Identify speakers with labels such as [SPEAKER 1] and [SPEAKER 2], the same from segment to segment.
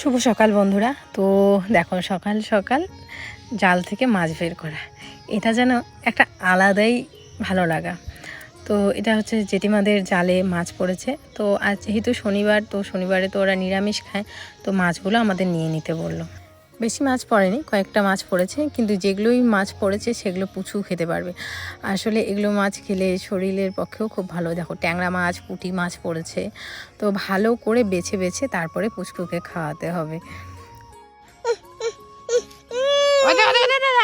[SPEAKER 1] শুভ সকাল বন্ধুরা। তো দেখো সকাল সকাল জাল থেকে মাছ বের করা। এটা যেন একটা আলাদাই ভালো লাগা। তো এটা হচ্ছে জেঠিমাদের জালে মাছ পড়েছে। তো আজ যেহেতু শনিবার, তো শনিবারে তো ওরা নিরামিষ খায়, তো মাছগুলো আমাদের নিয়ে নিতে বলল। বেশি মাছ পড়েনি কয়েকটা মাছ পড়েছে কিন্তু যেগুলোই মাছ পড়েছে সেগুলো পুচু খেতে পারবে। আসলে এগুলো মাছ খেলে শরীরের পক্ষেও খুব ভালো। দেখো ট্যাংরা মাছ পুঁটি মাছ পড়েছে তো ভালো করে বেছে বেছে তারপরে পুচকুকে খাওয়াতে হবে।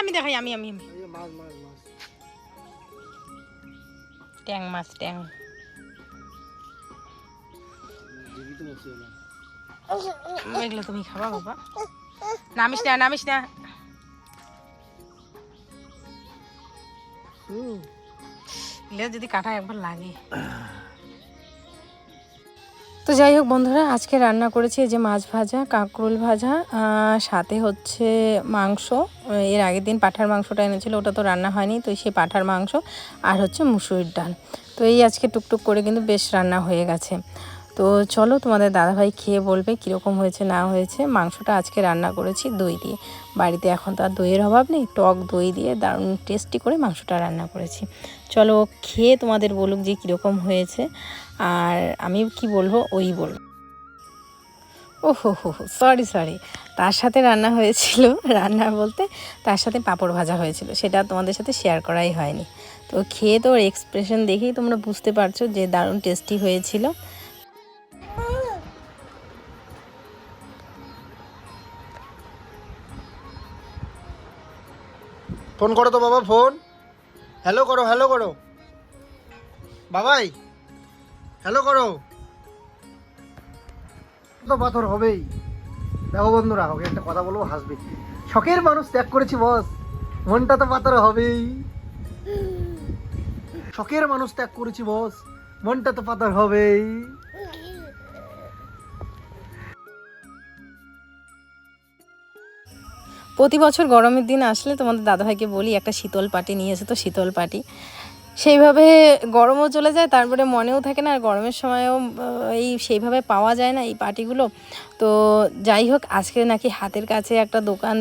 [SPEAKER 1] আমি দেখাই আমি আমি আমি।
[SPEAKER 2] মাছ মাছ মাছ।
[SPEAKER 1] ট্যাং মাছ ট্যাং। এগুলো তুমি খাবা বাবা। নামিস না নামিস না। যদি কাটা একবার লাগে। তো যাই হোক বন্ধুরা আজকে রান্না করেছি এই যে মাছ ভাজা কাঁকরোল ভাজা সাথে হচ্ছে মাংস। এর আগের দিন পাঠার মাংসটা এনেছিল ওটা তো রান্না হয়নি তো সেই পাঠার মাংস আর হচ্ছে মুসুরির ডাল। তো এই আজকে টুকটুক করে কিন্তু বেশ রান্না হয়ে গেছে। তো চলো তোমাদের দাদাভাই খেয়ে বলবে কীরকম হয়েছে, না হয়েছে। মাংসটা আজকে রান্না করেছি দই দিয়ে। বাড়িতে এখন তো আর দইয়ের অভাব নেই, টক দই দিয়ে দারুণ টেস্টি করে মাংসটা রান্না করেছি। চলো খেয়ে তোমাদের বলুক যে কীরকম হয়েছে, আর আমি কি বলব, ওই বলব। ও হো হো সরি সরি তার সাথে রান্না হয়েছিল, রান্না বলতে তার সাথে পাঁপড় ভাজা হয়েছিল, সেটা তোমাদের সাথে শেয়ার করাই হয়নি। তো খেয়ে তো ওর এক্সপ্রেশন দেখেই তোমরা বুঝতে পারছ যে দারুণ টেস্টি হয়েছিল।
[SPEAKER 2] ফোন করো তো বাবা, ফোন। হ্যালো করো হ্যালো করো। বাবাই হ্যালো করো। তো পাথর হবেই। দেখো বন্ধুরা, ওকে একটা কথা বলব, হাসবে। শখের মানুষ ত্যাগ করেছি, বস। মনটা তো পাথর হবেই। শখের মানুষ ত্যাগ করেছি, বস। মনটা তো পাথর হবেই।
[SPEAKER 1] প্রতি বছর গরমের দিন আসলে তোমাদের দাদাভাইকে বলি, একটা শীতল পাটি নিয়ে এসে তো, শীতল পাটি। সেইভাবে গরমও চলে যায়, তারপরে মনেও থাকে না, আর গরমের সময়ও এই সেইভাবে পাওয়া যায় না এই পাটিগুলো তো যাই হোক, আজকে নাকি হাতের কাছে একটা দোকান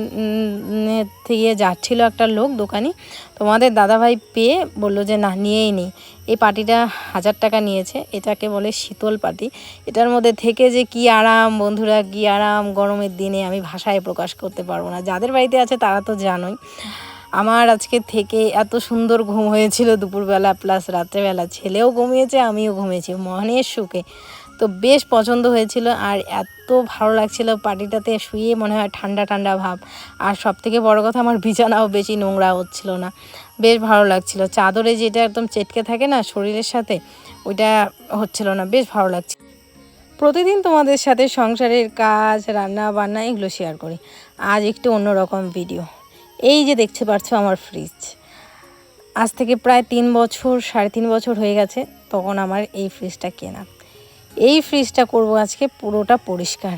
[SPEAKER 1] থেকে যাচ্ছিল একটা লোক দোকানি। তোমাদের দাদাভাই পেয়ে বলল যে, না, নিয়েই নি। এই পাটিটা হাজার টাকা নিয়েছে, এটাকে বলে শীতল পাটি এটার মধ্যে থেকে যে কি আরাম, বন্ধুরা, কি আরাম, গরমের দিনে আমি ভাষায় প্রকাশ করতে পারব না। যাদের বাড়িতে আছে তারা তো জানোই। আমার আজকে থেকে এত সুন্দর ঘুম হয়েছিল দুপুরবেলা প্লাস রাত্রেবেলা ছেলেও ঘুমিয়েছে, আমিও ঘুমিয়েছি মনের সুখে। তো বেশ পছন্দ হয়েছিল আর এত ভালো লাগছিল পার্টিটাতে শুয়ে মনে হয় ঠান্ডা ঠান্ডা ভাব। আর সব থেকে বড় কথা, আমার বিছানাও বেশি নোংরা হচ্ছিল না। বেশ ভালো লাগছিল। চাদরে যেটা একদম চেটকে থাকে না শরীরের সাথে, ওইটা হচ্ছিল না, বেশ ভালো লাগছিল। প্রতিদিন তোমাদের সাথে সংসারের কাজ, রান্না বান্না এগুলো শেয়ার করি। আজ একটু অন্যরকম ভিডিও এই যে দেখতে পাচ্ছ আমার ফ্রিজ আজ থেকে প্রায় তিন বছর, সাড়ে তিন বছর হয়ে গেছে তখন আমার এই ফ্রিজটা কেনা। এই ফ্রিজটা করব আজকে পুরোটা পরিষ্কার।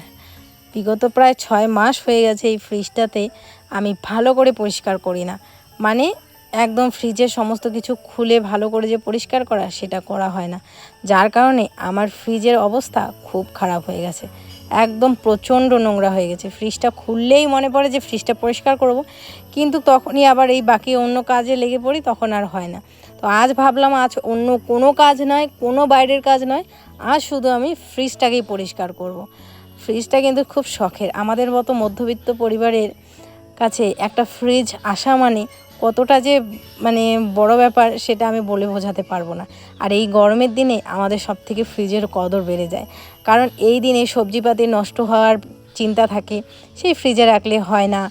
[SPEAKER 1] বিগত প্রায় ছয় মাস হয়ে গেছে এই ফ্রিজটাতে আমি ভালো করে পরিষ্কার করি না। মানে একদম ফ্রিজের সমস্ত কিছু খুলে ভালো করে যে পরিষ্কার করা, সেটা করা হয় না। যার কারণে আমার ফ্রিজের অবস্থা খুব খারাপ হয়ে গেছে। একদম প্রচণ্ড নোংরা হয়ে গেছে। ফ্রিজটা খুললেই মনে পড়ে যে ফ্রিজটা পরিষ্কার করব। কিন্তু তখনই আবার এই বাকি অন্য কাজে লেগে পড়ি, তখন আর হয় না। তো আজ ভাবলাম আজ অন্য কোনো কাজ নয়, কোনো বাইরের কাজ নয়, আজ শুধু আমি ফ্রিজটাকেই পরিষ্কার করব। ফ্রিজটা কিন্তু খুব শখের। আমাদের মতো মধ্যবিত্ত পরিবারের কাছে একটা ফ্রিজ আসা মানে কতটা যে মানে বড় ব্যাপার, সেটা আমি বলে বোঝাতে পারব না। আর এই গরমের দিনে আমাদের সব থেকে ফ্রিজের কদর বেড়ে যায়। কারণ এই দিনে সবজিপাতি নষ্ট হওয়ার চিন্তা থাকে, সেই ফ্রিজে রাখলে হয় না।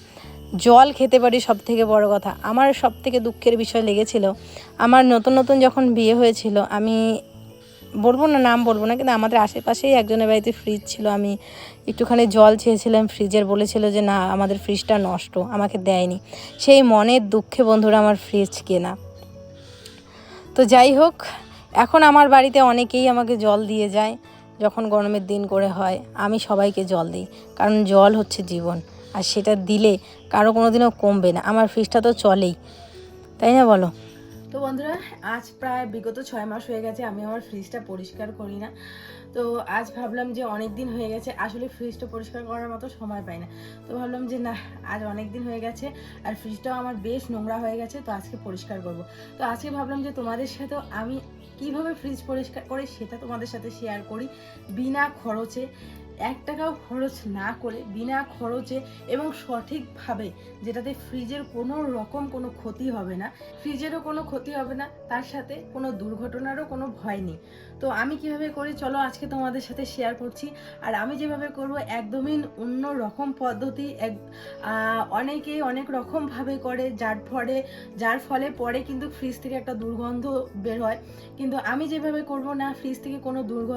[SPEAKER 1] জল খেতে পারি সব থেকে বড় কথা। আমার সব থেকে দুঃখের বিষয় লেগেছিল, আমার নতুন নতুন যখন বিয়ে হয়েছিল, আমি বলব না নাম বলব না, কিন্তু আমাদের আশেপাশেই একজনের বাড়িতে ফ্রিজ ছিল, আমি একটুখানি জল চেয়েছিলাম ফ্রিজের বলেছিল যে, না, আমাদের ফ্রিজটা নষ্ট, আমাকে দেয়নি। সেই মনের দুঃখে বন্ধুরা আমার ফ্রিজ কেনা। তো যাই হোক, এখন আমার বাড়িতে অনেকেই আমাকে জল দিয়ে যায়। যখন গরমের দিন করে হয়, আমি সবাইকে জল দিই। কারণ জল হচ্ছে জীবন। আর সেটা দিলে কারও কোনো দিনও কমবে না। আমার ফ্রিজটা তো চলেই। তাই না বলো? তো বন্ধুরা, আজ প্রায় বিগত ছয় মাস হয়ে গেছে, আমি আমার ফ্রিজটা পরিষ্কার করি না। তো আজ ভাবলাম যে অনেক দিন হয়ে গেছে, আসলে ফ্রিজটা পরিষ্কার করার মতো সময় পাই না। তো ভাবলাম যে না, আজ অনেক দিন হয়ে গেছে আর ফ্রিজটাও আমার বেশ নোংরা হয়ে গেছে, তো আজকে পরিষ্কার করব। তো আজকে ভাবলাম যে তোমাদের সাথেও আমি কীভাবে ফ্রিজ পরিষ্কার করে সেটা তোমাদের সাথে শেয়ার করি বিনা খরচে। এক টাকাও খরচ না করে বিনা খরচে এবং সঠিকভাবে যেটাতে ফ্রিজের কোনো রকম কোনো ক্ষতি হবে না। ফ্রিজেরও কোনো ক্ষতি হবে না, তার সাথে কোনো দুর্ঘটনারও কোনো ভয় নেই। তো আমি কীভাবে করি? চলো আজকে তোমাদের সাথে শেয়ার করছি। আর আমি যেভাবে করব, একদমই অন্য রকম পদ্ধতি, এক অনেকেই অনেক রকমভাবে করে, যার ফলে যার ফলে পরে কিন্তু ফ্রিজ থেকে একটা দুর্গন্ধ বের হয়। কিন্তু আমি যেভাবে করব না ফ্রিজ থেকে কোনো দুর্গ,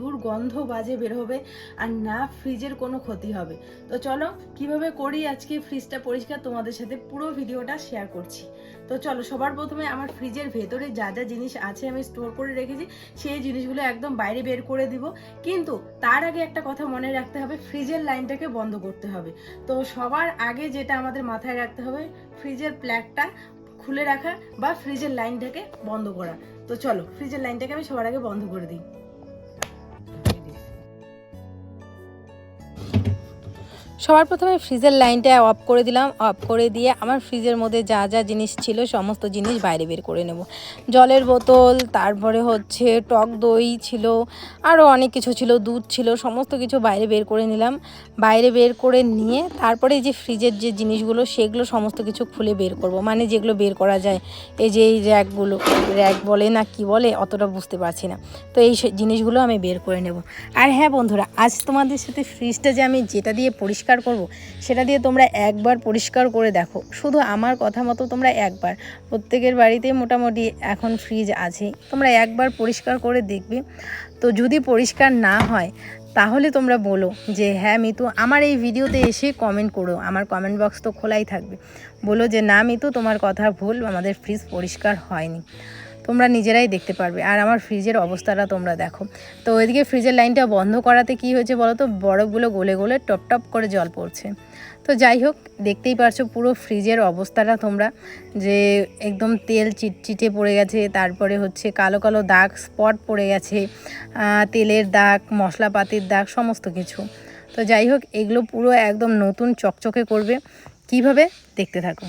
[SPEAKER 1] দুর্গন্ধ বাজে বের হবে, আর না ফ্রিজের কোনো ক্ষতি হবে। তো চলো, কীভাবে করি আজকে ফ্রিজটা পরিষ্কার? তোমাদের সাথে পুরো ভিডিওটা শেয়ার করছি। তো চলো, সবার প্রথমে আমার ফ্রিজের ভেতরে যা যা জিনিস আছে আমি স্টোর করে রেখেছি, সেই জিনিসগুলো একদম বাইরে বের করে দিব। কিন্তু তার আগে একটা কথা মনে রাখতে হবে, ফ্রিজের লাইনটাকে বন্ধ করতে হবে। তো সবার আগে যেটা আমাদের মাথায় রাখতে হবে, ফ্রিজের প্ল্যাগটা খুলে রাখা বা ফ্রিজের লাইনটাকে বন্ধ করা। তো চলো, ফ্রিজের লাইনটাকে আমি সবার আগে বন্ধ করে দিই। সবার প্রথমে ফ্রিজের লাইনটা অফ করে দিলাম। অফ করে দিয়ে আমার ফ্রিজের মধ্যে যা যা জিনিস ছিল, সমস্ত জিনিস বাইরে বের করে নেব। জলের বোতল, তারপরে হচ্ছে টক দই ছিল আরও অনেক কিছু ছিল, দুধ ছিল, সমস্ত কিছু বাইরে বের করে নিলাম। বাইরে বের করে নিয়ে তারপরে যে ফ্রিজের যে জিনিসগুলো, সেগুলো সমস্ত কিছু খুলে বের করব। মানে যেগুলো বের করা যায়, এই যে এই র্যাকগুলো, র্যাক বলে না কি বলে, অতটা বুঝতে পারছি না। তো এই জিনিসগুলো আমি বের করে নেব। আর হ্যাঁ বন্ধুরা, আজ তোমাদের সাথে ফ্রিজটা যে আমি যেটা দিয়ে পরিষ্কার করব, সেটা দিয়ে তোমরা একবার পরিষ্কার করে দেখো। শুধু আমার কথা মতো তোমরা একবার। প্রত্যেকের বাড়িতে মোটামুটি এখন ফ্রিজ আছে তোমরা একবার পরিষ্কার করে দেখবে। তো যদি পরিষ্কার না হয়, তাহলে তোমরা বলো যে হ্যাঁ মিতু, আমার এই ভিডিওতে এসে কমেন্ট করো। আমার কমেন্ট বক্স তো খোলাই থাকবে। বলো যে, না, মিতু, তোমার কথা ভুল। আমাদের ফ্রিজ পরিষ্কার হয়নি। তোমরা নিজেরাই দেখতে পারবে। আর আমার ফ্রিজের অবস্থাটা তোমরা দেখো। তো ওইদিকে ফ্রিজের লাইনটা বন্ধ করাতে কি হয়েছে বলো তো বরফগুলো গলে গলে টপ টপ করে জল পড়ছে। তো যাই হোক, দেখতেই পারছ পুরো ফ্রিজের অবস্থাটা তোমরা। যে একদম তেল চিটচিটে পড়ে গেছে, তারপরে হচ্ছে কালো কালো দাগ স্পট পড়ে গেছে তেলের দাগ, মশলাপাতির দাগ, সমস্ত কিছু। তো যাই হোক, এগুলো পুরো একদম নতুন চকচকে করবে। কীভাবে? দেখতে থাকো।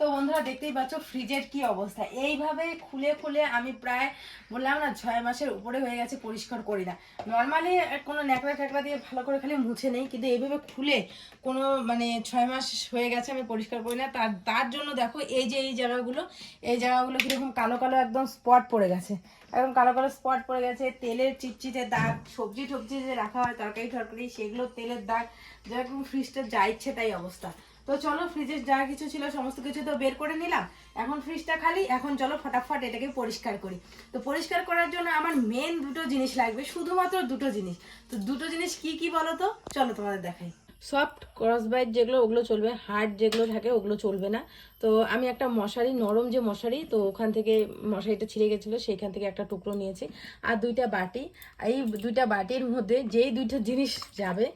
[SPEAKER 1] তো বন্ধুরা দেখতেই পাচ্ছ ফ্রিজের কি অবস্থা। এইভাবে খুলে খুলে আমি প্রায় বললাম না ছয় মাসের উপরে হয়ে গেছে, পরিষ্কার করি না। নর্মালি কোনো ন্যাকড়া ট্যাকড়া দিয়ে ভালো করে খালি মুছে নেই, কিন্তু এইভাবে খুলে কোনো মানে ছয় মাস হয়ে গেছে আমি পরিষ্কার করি না। তার তার জন্য দেখো এই যে এই জায়গাগুলো এই জায়গাগুলো কীরকম কালো কালো একদম স্পট পড়ে গেছে। একদম কালো কালো স্পট পড়ে গেছে। তেলের চিটচিটে দাগ, সবজি টবজি যে রাখা হয়, তরকারি টরকারি, সেগুলো তেলের দাগ, যেরকম ফ্রিজটা যা ইচ্ছে তাই অবস্থা। তো চলো ফ্রিজের যা কিছু ছিল, সমস্ত কিছু তো বের করে নিলাম। এখন ফ্রিজটা খালি, এখন চলো ফটাফট এটাকে পরিষ্কার করি। তো পরিষ্কার করার জন্য আমার মেন দুটো জিনিস লাগবে, শুধুমাত্র দুটো জিনিস। তো দুটো জিনিস কি কি বলো তো? চলো তোমাদের দেখাই। সফট ক্রস বাইট যেগুলো, ওগুলো চলবে। হার্ড যেগুলো থাকে, ওগুলো চলবে না। তো আমি একটা মশারি, নরম যে মশারি, তো ওখান থেকে মশারিটা ছিঁড়ে গেছিল, সেইখান থেকে একটা টুকরো নিয়েছি। আর দুইটা বাটি। এই দুইটা বাটির মধ্যে যেই দুইটা জিনিস যাবে,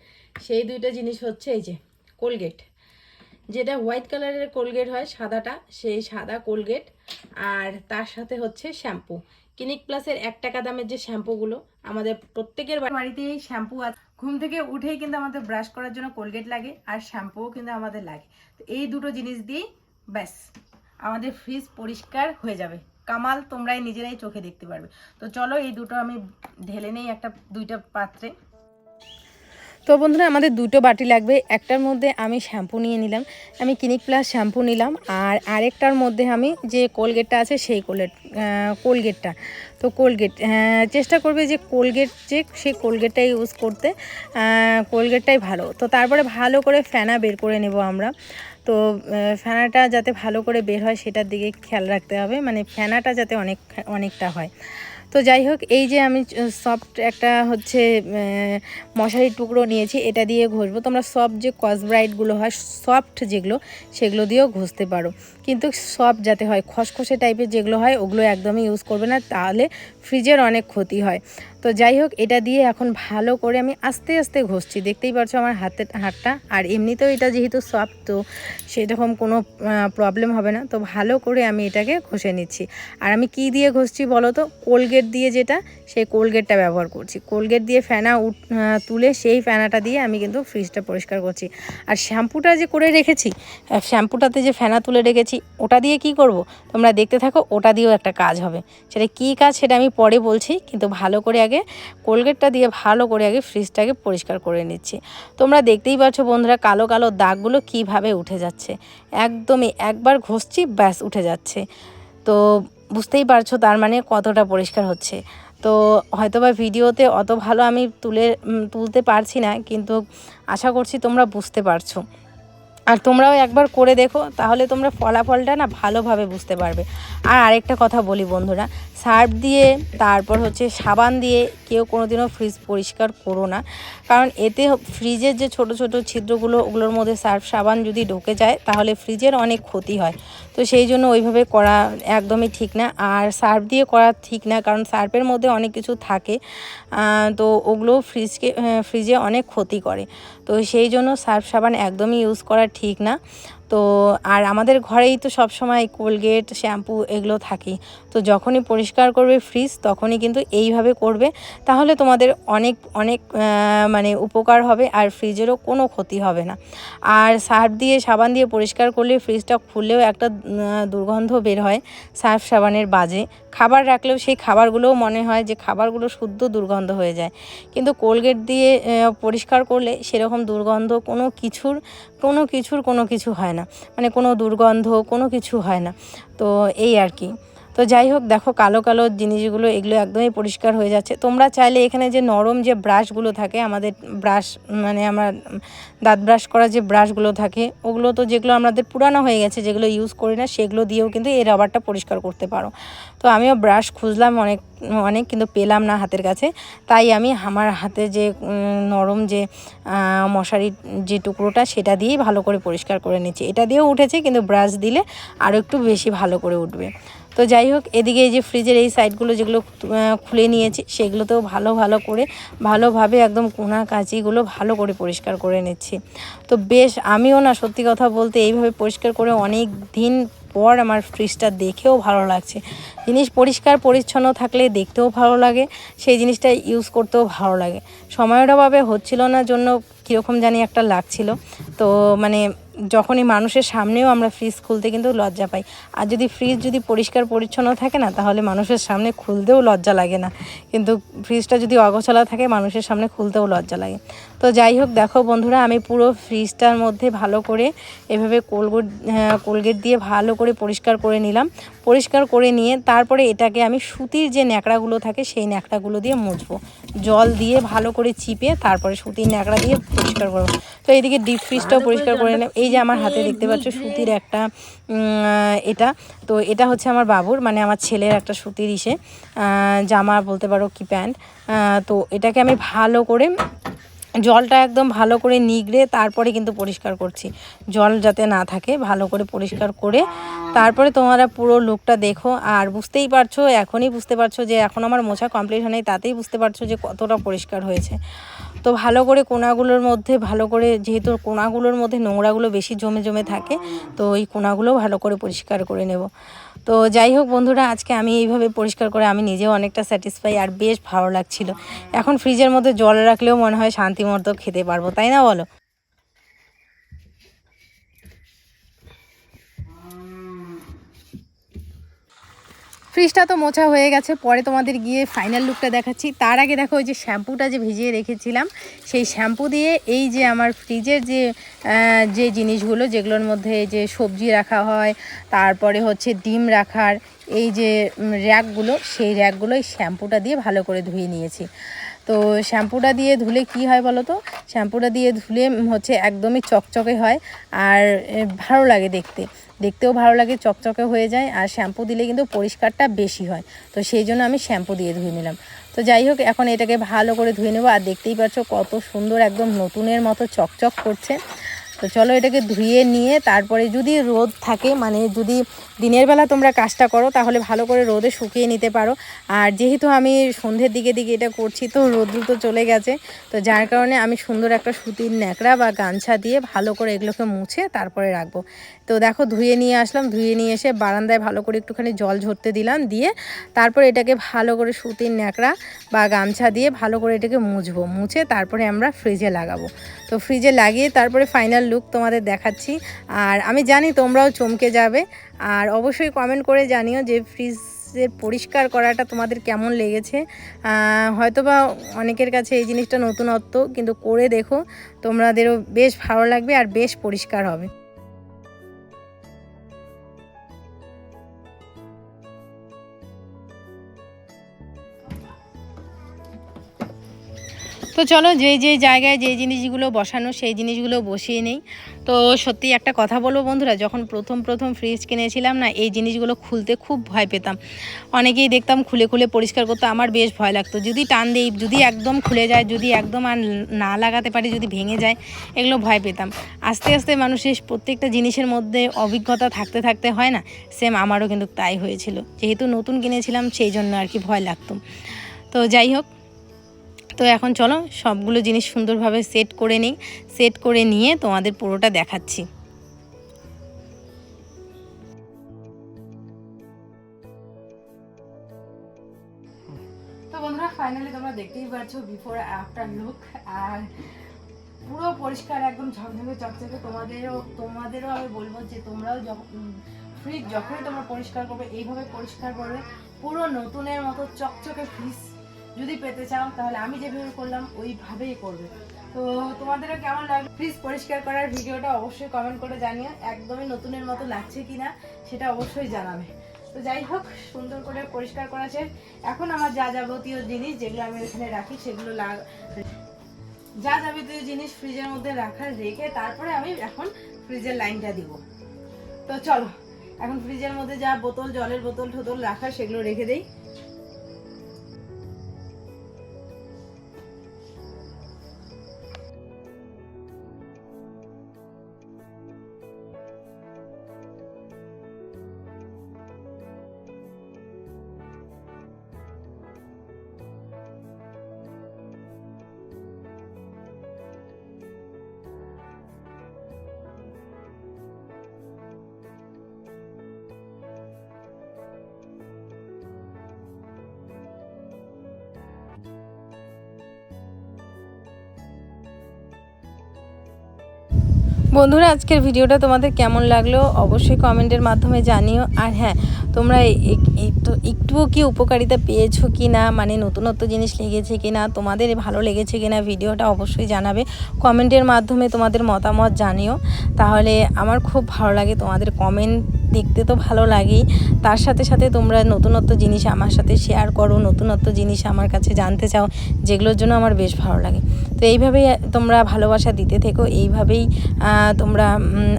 [SPEAKER 1] সেই দুইটা জিনিস হচ্ছে এই যে কোলগেট যেটা হোয়াইট কালারের কোলগেট হয়, সাদাটা, সেই সাদা কোলগেট আর তার সাথে হচ্ছে শ্যাম্পু ক্লিনিক প্লাসের এক টাকা দামের যে শ্যাম্পুগুলো আমাদের প্রত্যেকের বা- বাড়িতেই শ্যাম্পু আছে। ঘুম থেকে উঠেই কিন্তু আমাদের ব্রাশ করার জন্য কোলগেট লাগে, আর শ্যাম্পুও কিন্তু আমাদের লাগে। তো এই দুটো জিনিস দিয়েই ব্যাস, আমাদের ফ্রিজ পরিষ্কার হয়ে যাবে। কামাল তোমরাই নিজেরাই চোখে দেখতে পারবে। তো চলো এই দুটো আমি ঢেলে নেই একটা, দুইটা পাত্রে। তো বন্ধুরা, আমাদের দুটো বাটি লাগবে। একটার মধ্যে আমি শ্যাম্পু নিয়ে নিলাম। আমি ক্লিনিক প্লাস শ্যাম্পু নিলাম আর আরেকটার মধ্যে আমি যে কোলগেটটা আছে সেই কোলগেট কোলগেটটা তো কোলগেট চেষ্টা করবে যে কোলগেট যে সেই কোলগেটটা ইউজ করতে কোলগেটটাই ভালো। তো তারপরে ভালো করে ফেনা বের করে নেব আমরা। তো ফেনাটা যাতে ভালো করে বের হয় সেটার দিকে খেয়াল রাখতে হবে। মানে ফেনাটা যাতে অনেক, অনেকটা হয়। তো যাই হোক, এই যে আমি সফট একটা হচ্ছে মশারি টুকরো নিয়েছি, এটা দিয়ে ঘষবো। তোমরা সফট যে কসব্রাইটগুলো হয় সফট যেগুলো, সেগুলো দিয়েও ঘষতে পারো। কিন্তু সব যাতে হয়, খসখসে টাইপের যেগুলো হয়, ওগুলো একদমই ইউজ করবে না, তাহলে ফ্রিজের অনেক ক্ষতি হয়। তো যাই হোক, এটা দিয়ে এখন ভালো করে আমি আস্তে আস্তে ঘষছি। দেখতেই পারছ আমার হাতের হাতটা। আর এমনিতেও এটা যেহেতু সফট তো সেরকম কোনো প্রবলেম হবে না। তো ভালো করে আমি এটাকে ঘষে নিচ্ছি। আর আমি কি দিয়ে ঘষছি বলো তো? কোলগেট দিয়ে যেটা, সেই কোলগেটটা ব্যবহার করছি। কোলগেট দিয়ে উঠ তুলে সেই ফেনাটা দিয়ে আমি কিন্তু ফ্রিজটা পরিষ্কার করছি। আর শ্যাম্পুটা যে করে রেখেছি শ্যাম্পুটাতে যে ফেনা তুলে রেখেছি ওটা দিয়ে কি করব? তোমরা দেখতে থাকো, ওটা দিয়েও একটা কাজ হবে। সেটা কী কাজ সেটা আমি পরে বলছি, কিন্তু ভালো করে আগে কোলগেটটা দিয়ে ভালো করে আগে ফ্রিজটাকে পরিষ্কার করে নিচ্ছি। তোমরা দেখতেই পাচ্ছ বন্ধুরা, কালো কালো দাগগুলো কীভাবে উঠে যাচ্ছে। একদমই একবার ঘষছি, ব্যাস উঠে যাচ্ছে। তো বুঝতেই পারছ তার মানে কতটা পরিষ্কার হচ্ছে। তো হয়তোবা ভিডিওতে অত ভালো আমি তুলে তুলতে পারছি না, কিন্তু আশা করছি তোমরা বুঝতে পারছ। আর তোমরাও একবার করে দেখো, তাহলে তোমরা ফলাফলটা না ভালোভাবে বুঝতে পারবে। আর আরেকটা কথা বলি বন্ধুরা সার্ফ দিয়ে, তারপর হচ্ছে সাবান দিয়ে কেউ কোনোদিনও ফ্রিজ পরিষ্কার করো না। কারণ এতে ফ্রিজের যে ছোট ছোট ছিদ্রগুলো, ওগুলোর মধ্যে সার্ফ সাবান যদি ঢুকে যায়, তাহলে ফ্রিজের অনেক ক্ষতি হয়। তো সেই জন্য ওইভাবে করা একদমই ঠিক না। আর সার্ফ দিয়ে করা ঠিক না, কারণ সার্ফের মধ্যে অনেক কিছু থাকে তো ওগুলো ফ্রিজকে ফ্রিজে অনেক ক্ষতি করে। তো সেই জন্য সার্ফ সাবান একদমই ইউজ করা ঠিক না। তো আর আমাদের ঘরেই তো সব সময় কোলগেট, শ্যাম্পু এগুলো থাকেই। তো যখনই পরিষ্কার করবে ফ্রিজ, তখনই কিন্তু এইভাবে করবে। তাহলে তোমাদের অনেক অনেক মানে উপকার হবে আর ফ্রিজেরও কোনো ক্ষতি হবে না। আর সার্ফ দিয়ে, সাবান দিয়ে পরিষ্কার করলে ফ্রিজটা খুললেও একটা দুর্গন্ধ বের হয় সার্ফ সাবানের বাজে। খাবার রাখলেও সেই খাবারগুলোও মনে হয় যে খাবারগুলো শুদ্ধ দুর্গন্ধ হয়ে যায়। কিন্তু কোলগেট দিয়ে পরিষ্কার করলে সেরকম দুর্গন্ধ কোনো কিছুর কোনো কিছুর কোনো কিছু হয় না। মানে কোনো দুর্গন্ধ কোনো কিছু হয় না। তো এই আর কি। তো যাই হোক, দেখো কালো কালো জিনিসগুলো, এগুলো একদমই পরিষ্কার হয়ে যাচ্ছে। তোমরা চাইলে এখানে যে নরম যে ব্রাশগুলো থাকে, আমাদের ব্রাশ মানে আমরা দাঁত ব্রাশ করা যে ব্রাশগুলো থাকে, ওগুলো তো যেগুলো আমাদের পুরানো হয়ে গেছে, যেগুলো ইউজ করি না, সেগুলো দিয়েও কিন্তু এই রাবারটা পরিষ্কার করতে পারো। তো আমিও ব্রাশ খুঁজলাম অনেক অনেক কিন্তু পেলাম না হাতের কাছে। তাই আমি আমার হাতে যে নরম যে মশারির যে টুকরোটা, সেটা দিয়েই ভালো করে পরিষ্কার করে নিচ্ছি। এটা দিয়েও উঠেছে, কিন্তু ব্রাশ দিলে আরও একটু বেশি ভালো করে উঠবে। তো যাই হোক, এদিকে এই যে ফ্রিজের এই সাইডগুলো যেগুলো খুলে নিয়েছি, সেগুলোতেও ভালো ভালো করে, ভালোভাবে একদম কোনা কাঁচিগুলো ভালো করে পরিষ্কার করে নিচ্ছি। তো বেশ, আমিও না সত্যি কথা বলতে এইভাবে পরিষ্কার করে অনেক দিন পর আমার ফ্রিজটা দেখেও ভালো লাগছে। জিনিস পরিষ্কার, পরিচ্ছন্ন থাকলে দেখতেও ভালো লাগে, সেই জিনিসটা ইউজ করতেও ভালো লাগে। সময়ের অভাবে হচ্ছিল না, জন্য কীরকম জানি একটা লাগছিল। তো মানে যখনই মানুষের সামনেও আমরা ফ্রিজ খুলতে কিন্তু লজ্জা পাই। আর যদি ফ্রিজ যদি পরিষ্কার পরিচ্ছন্ন থাকে না তাহলে মানুষের সামনে খুলতেও লজ্জা লাগে না। কিন্তু ফ্রিজটা যদি অগোছালা থাকে মানুষের সামনে খুলতেও লজ্জা লাগে। তো যাই হোক দেখো বন্ধুরা আমি পুরো ফ্রিজটার মধ্যে ভালো করে এভাবে কোলগেট কোলগেট দিয়ে ভালো করে পরিষ্কার করে নিলাম। পরিষ্কার করে নিয়ে তারপরে এটাকে আমি সুতির যে ন্যাকড়াগুলো থাকে সেই ন্যাকড়াগুলো দিয়ে মুছবো। জল দিয়ে ভালো করে চিপে তারপরে সুতির ন্যাকড়া দিয়ে পরিষ্কার করব। তো এইদিকে ডিপ ফ্রিজটাও পরিষ্কার করে নিলাম। এই যে আমার হাতে দেখতে পাচ্ছ সুতির একটা এটা তো এটা হচ্ছে আমার বাবুর মানে আমার ছেলের একটা সুতির ইসে জামা বলতে পারো কি প্যান্ট তো এটাকে আমি ভালো করে জলটা একদম ভালো করে নিগড়ে তারপরে কিন্তু পরিষ্কার করছি। জল যাতে না থাকে ভালো করে পরিষ্কার করে তারপরে তোমরা পুরো লুকটা দেখো। আর বুঝতেই পারছ এখনই বুঝতে পারছ যে এখন আমার মোছা কমপ্লিট হয়নি তাতেই বুঝতে পারছ যে কতটা পরিষ্কার হয়েছে। তো ভালো করে কোনাগুলোর মধ্যে, ভালো করে যেহেতু কোনাগুলোর মধ্যে নোংরাগুলো বেশি জমে জমে থাকে, তো ওই কোনাগুলো ভালো করে পরিষ্কার করে নেব। তো যাই হোক বন্ধুরা, আজকে আমি এইভাবে পরিষ্কার করে আমি নিজেও অনেকটা স্যাটিসফাই আর বেশ ভালো লাগছিল। এখন ফ্রিজের মধ্যে জল রাখলেও মনে হয় শান্তি খেতে পারব, তাই না বলো? ফ্রিজটা তো মোছা হয়ে গেছে, পরে তোমাদের গিয়ে ফাইনাল লুকটা দেখাচ্ছি। তার আগে দেখো ওই যে শ্যাম্পুটা যে ভিজিয়ে রেখেছিলাম, সেই শ্যাম্পু দিয়ে এই যে আমার ফ্রিজের যে যে জিনিসগুলো, যেগুলোর মধ্যে যে সবজি রাখা হয়, তারপরে হচ্ছে ডিম রাখার, এই যে র্যাকগুলো সেই র্যাকগুলো এই শ্যাম্পুটা দিয়ে ভালো করে ধুয়ে নিয়েছি। তো শ্যাম্পুটা দিয়ে ধুলে কি হয় বলো তো শ্যাম্পুটা দিয়ে ধুলে হচ্ছে একদমই চকচকে হয় আর ভালো লাগে দেখতে। দেখতেও ভালো লাগে, চকচকে হয়ে যায় আর শ্যাম্পু দিলে কিন্তু পরিষ্কারটা বেশি হয়। তো সেই জন্য আমি শ্যাম্পু দিয়ে ধুয়ে নিলাম। তো যাই হোক, এখন এটাকে ভালো করে ধুয়ে নেব। আর দেখতেই পাচ্ছ কত সুন্দর একদম নতুনের মতো চকচক করছে। তো চলো এটাকে ধুয়ে নিয়ে তারপরে যদি রোদ থাকে মানে যদি দিনের বেলা তোমরা কাজটা করো, তাহলে ভালো করে রোদে শুকিয়ে নিতে পারো। আর যেহেতু আমি সন্ধ্যের দিকে দিকে এটা করছি, তো রোদ্রু তো চলে গেছে। তো যার কারণে আমি সুন্দর একটা সুতির ন্যাকড়া বা গামছা দিয়ে ভালো করে এগুলোকে মুছে তারপরে রাখব। তো দেখো ধুয়ে নিয়ে আসলাম ধুয়ে নিয়ে এসে বারান্দায় ভালো করে একটুখানি জল ঝরতে দিলাম দিয়ে তারপর এটাকে ভালো করে সুতির ন্যাকড়া বা গামছা দিয়ে ভালো করে এটাকে মুছবো মুছে তারপরে আমরা ফ্রিজে লাগাবো। তো ফ্রিজে লাগিয়ে তারপরে ফাইনাল লুক তোমাদের দেখাচ্ছি। আর আমি জানি তোমরাও চমকে যাবে আর অবশ্যই কমেন্ট করে জানিও যে ফ্রিজের পরিষ্কার করাটা তোমাদের কেমন লেগেছে। আহ, হয়তো বা অনেকের কাছে এই জিনিসটা নতুনত্ব কিন্তু করে দেখো তোমাদেরও বেশ ভালো লাগবে আর বেশ পরিষ্কার হবে। তো চলো যে যেই জায়গায় যেই জিনিসগুলো বসানো, সেই জিনিসগুলো বসিয়ে নেই। তো সত্যি একটা কথা বলব বন্ধুরা, যখন প্রথম প্রথম ফ্রিজ কিনেছিলাম না, এই জিনিসগুলো খুলতে খুব ভয় পেতাম। অনেকেই দেখতাম খুলে খুলে পরিষ্কার করতে, আমার বেশ ভয় লাগতো। যদি টান দেই, যদি একদম খুলে যায়, যদি একদম আর না লাগাতে পারি, যদি ভেঙে যায়, এগুলো ভয় পেতাম। আস্তে আস্তে মানুষের প্রত্যেকটা জিনিসের মধ্যে অভিজ্ঞতা থাকতে থাকতে হয় না সেম আমারও কিন্তু তাই হয়েছিল। যেহেতু নতুন কিনেছিলাম, সেই জন্য আর কি ভয় লাগতো। তো যাই হোক তো এখন চলো সবগুলো জিনিস সুন্দরভাবে সেট করে নিই। সেট করে নিয়ে তোমাদের পুরোটা দেখাচ্ছি। তো বন্ধুরা ফাইনালি তোমরা দেখতেই পাচ্ছ বিফোর আফটার লুক আর পুরো পরিষ্কার, একদম ঝকঝকে, চকচকে। তোমাদেরও তোমাদেরও আমি বলব যে তোমরাও যখন ফ্রিজ যখনই তোমরা পরিষ্কার করবে, এইভাবে পরিষ্কার করবে, পুরো নতুনের মতো চকচকে ফ্রিজ যদি পেতে চাও, তাহলে আমি যেভাবে করলাম, ওইভাবেই করবে। তো তোমাদেরও কেমন লাগবে ফ্রিজ পরিষ্কার করার ভিডিওটা অবশ্যই কমেন্ট করে জানিও। একদমই নতুনের মতো লাগছে কিনা, সেটা অবশ্যই জানাবে। তো যাই হোক, সুন্দর করে পরিষ্কার করা এখন আমার যা যাবতীয় জিনিস যেগুলো আমি এখানে রাখি, সেগুলো লাগ যা যাবতীয় জিনিস ফ্রিজের মধ্যে রাখার রেখে তারপরে আমি এখন ফ্রিজের লাইনটা দিব। তো চলো, এখন ফ্রিজের মধ্যে যা বোতল, জলের বোতল, টোতল রাখার সেগুলো রেখে দেই। বন্ধুরা, আজকের ভিডিওটা তোমাদের কেমন লাগল অবশ্যই কমেন্টের মাধ্যমে জানিও। আর হ্যাঁ তোমরা একটুও কি উপকারিতা পেয়েছ কি না মানে নতুনত্ব জিনিস লেগেছে কি না, তোমাদের ভালো লেগেছে কি না, ভিডিওটা অবশ্যই জানাবে। কমেন্টের মাধ্যমে তোমাদের মতামত জানিও। তাহলে আমার খুব ভালো লাগে তোমাদের কমেন্ট দেখতে তো ভালো লাগেই। তার সাথে সাথে তোমরা নতুনত্ব জিনিস আমার সাথে শেয়ার করো, নতুনত্ব জিনিস আমার কাছে জানতে চাও, যেগুলোর জন্য আমার বেশ ভালো লাগে। তো এইভাবেই তোমরা ভালোবাসা দিতে থেকো, এইভাবেই তোমরা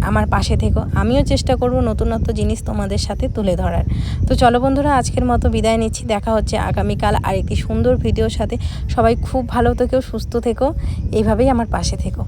[SPEAKER 1] আমার পাশে থেকো। আমিও চেষ্টা করব নতুনত্ব জিনিস তোমাদের সাথে তুলে ধরার। তো চলো বন্ধুরা, আজকের মতো বিদায় নিচ্ছি। দেখা হচ্ছে আগামীকাল আরেকটি সুন্দর ভিডিওর সাথে। সবাই খুব ভালো থেকো, সুস্থ থেকো, এইভাবেই আমার পাশে থেকো।